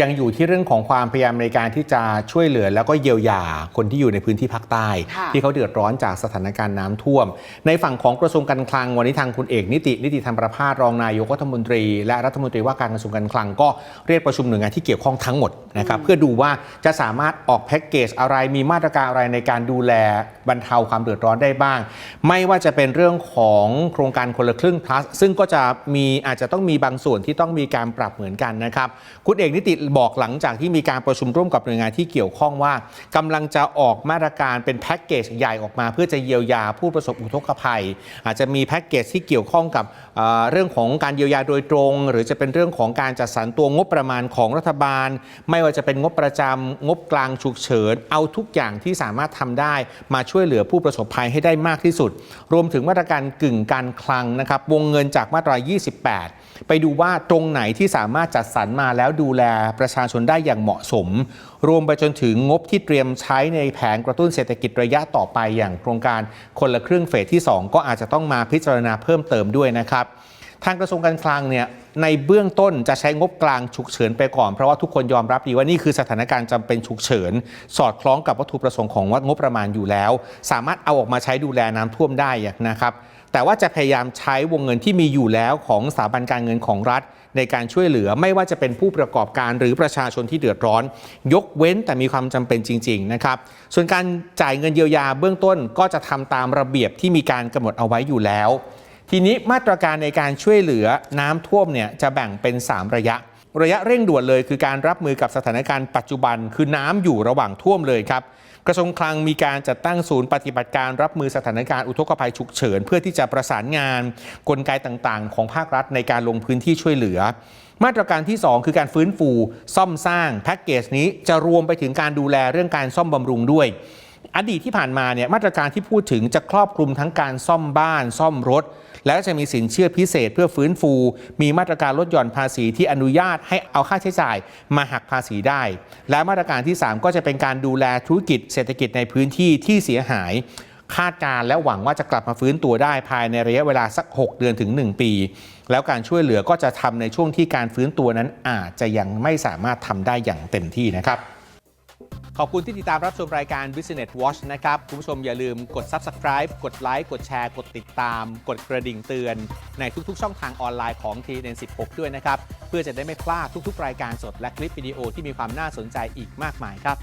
ยังอยู่ที่เรื่องของความพยายามในการที่จะช่วยเหลือ แล้วก็เยียวยาคนที่อยู่ในพื้นที่ภาคใต้ค่ะที่เขาเดือดร้อนจากสถานการณ์น้ำท่วม ในฝั่งของกระทรวงการคลังวันนี้ทางคุณเอกนิติ นิติธรรมประภาสรองนายกรัฐมนตรี และรัฐมนตรีว่าการกระทรวงการคลังก็เรียกประชุมหน่วยงานที่เกี่ยวข้องทั้งหมดนะครับเพื่อดูว่าจะสามารถออกแพ็กเกจอะไรมีมาตรการอะไรในการดูแลบรรเทาความเดือดร้อนได้บ้าง ไม่ว่าจะเป็นเรื่องของโครงการคนละครึ่ง plus ซึ่งก็จะมีอาจจะต้องมีบางส่วนที่ต้องมีการปรับเหมือนกันนะครับคุณเอกนิติบอกหลังจากที่มีการประชุมร่วมกับหน่วยงานที่เกี่ยวข้องว่ากำลังจะออกมาตรการเป็นแพ็กเกจใหญ่ออกมา เพื่อจะเยียวยาผู้ประสบอุทกภัย อาจจะมีแพ็กเกจที่เกี่ยวข้องกับเอ่อเรื่องของการเยียวยาโดยตรง หรือจะเป็นเรื่องของการจัดสรรตัวงบประมาณของรัฐบาล ไม่ว่าจะเป็นงบประจำงบกลางฉุกเฉิน เอาทุกอย่างที่สามารถทำได้ มาช่วยเหลือผู้ประสบภัยให้ได้มากที่สุด รวมถึงมาตรการกึ่งการคลังนะครับวงเงินจากมาตรา 28 ไปดูว่าตรงไหนที่สามารถจัดสรรมาแล้วดูแลประชาชนได้อย่างเหมาะสม รวมไปจนถึงงบที่เตรียมใช้ในแผนกระตุ้นเศรษฐกิจระยะต่อไปอย่างโครงการคนละครึ่งเฟสที่ 2 ก็อาจจะต้องมาพิจารณาเพิ่มเติมด้วยนะครับทางกระทรวงการคลังเนี่ยในเบื้องต้นจะใช้งบกลางฉุกเฉินไปก่อน เพราะว่าทุกคนยอมรับดีว่านี่คือสถานการณ์จำเป็นฉุกเฉิน สอดคล้องกับวัตถุประสงค์ของวัดงบประมาณอยู่แล้ว สามารถเอาออกมาใช้ดูแลน้ำท่วมได้นะครับ แต่ว่าจะพยายามใช้วงเงินที่มีอยู่แล้วของสถาบันการเงินของรัฐ ในการช่วยเหลือไม่ว่าจะเป็นผู้ประกอบการหรือประชาชนที่เดือดร้อน ยกเว้นแต่มีความจำเป็นจริง ๆ นะครับ ส่วนการจ่ายเงินเยียวยาเบื้องต้นก็จะทำตามระเบียบที่มีการกำหนดเอาไว้อยู่แล้ว ทีนี้มาตรการในการช่วยเหลือน้ำท่วมเนี่ยจะแบ่งเป็น 3 ระยะ ระยะเร่งด่วนเลยคือการรับมือกับสถานการณ์ปัจจุบันคือน้ำอยู่ระหว่างท่วมเลยครับกระทรวงคลังมีการจัดตั้งศูนย์ปฏิบัติการรับมือสถานการณ์อุทกภัยฉุกเฉิน เพื่อที่จะประสานงาน กลไกต่างๆ ของภาครัฐในการลงพื้นที่ช่วยเหลือ มาตรการที่ 2 คือการฟื้นฟู ซ่อมสร้างแพ็กเกจนี้จะรวมไปถึงการดูแลเรื่องการซ่อมบำรุงด้วย อดีตที่ผ่านมาเนี่ยมาตรการที่พูดถึงจะครอบคลุมทั้งการซ่อมบ้าน ซ่อมรถ และจะมีสินเชื่อพิเศษเพื่อฟื้นฟู มีมาตรการลดหย่อนภาษีที่อนุญาตให้เอาค่าใช้จ่ายมาหักภาษีได้ และมาตรการที่ 3 ก็จะเป็นการดูแลธุรกิจเศรษฐกิจในพื้นที่ที่เสียหายคาดการณ์และหวังว่าจะกลับมาฟื้นตัวได้ภายในระยะเวลาสัก 6 เดือนถึง 1 ปี แล้วการช่วยเหลือก็จะทำในช่วงที่การฟื้นตัวนั้นอาจจะยังไม่สามารถทำได้อย่างเต็มที่นะครับ ขอบคุณที่ติดตามรับชมรายการ Business Watch นะครับ คุณผู้ชมอย่าลืมกด Subscribe กดไลค์กดแชร์ กดติดตาม กดกระดิ่งเตือน ในทุกๆ ช่องทางออนไลน์ของ TN16 ด้วยนะครับ เพื่อจะได้ไม่พลาดทุกๆ รายการสดและคลิปวิดีโอที่มีความน่าสนใจอีกมากมายครับ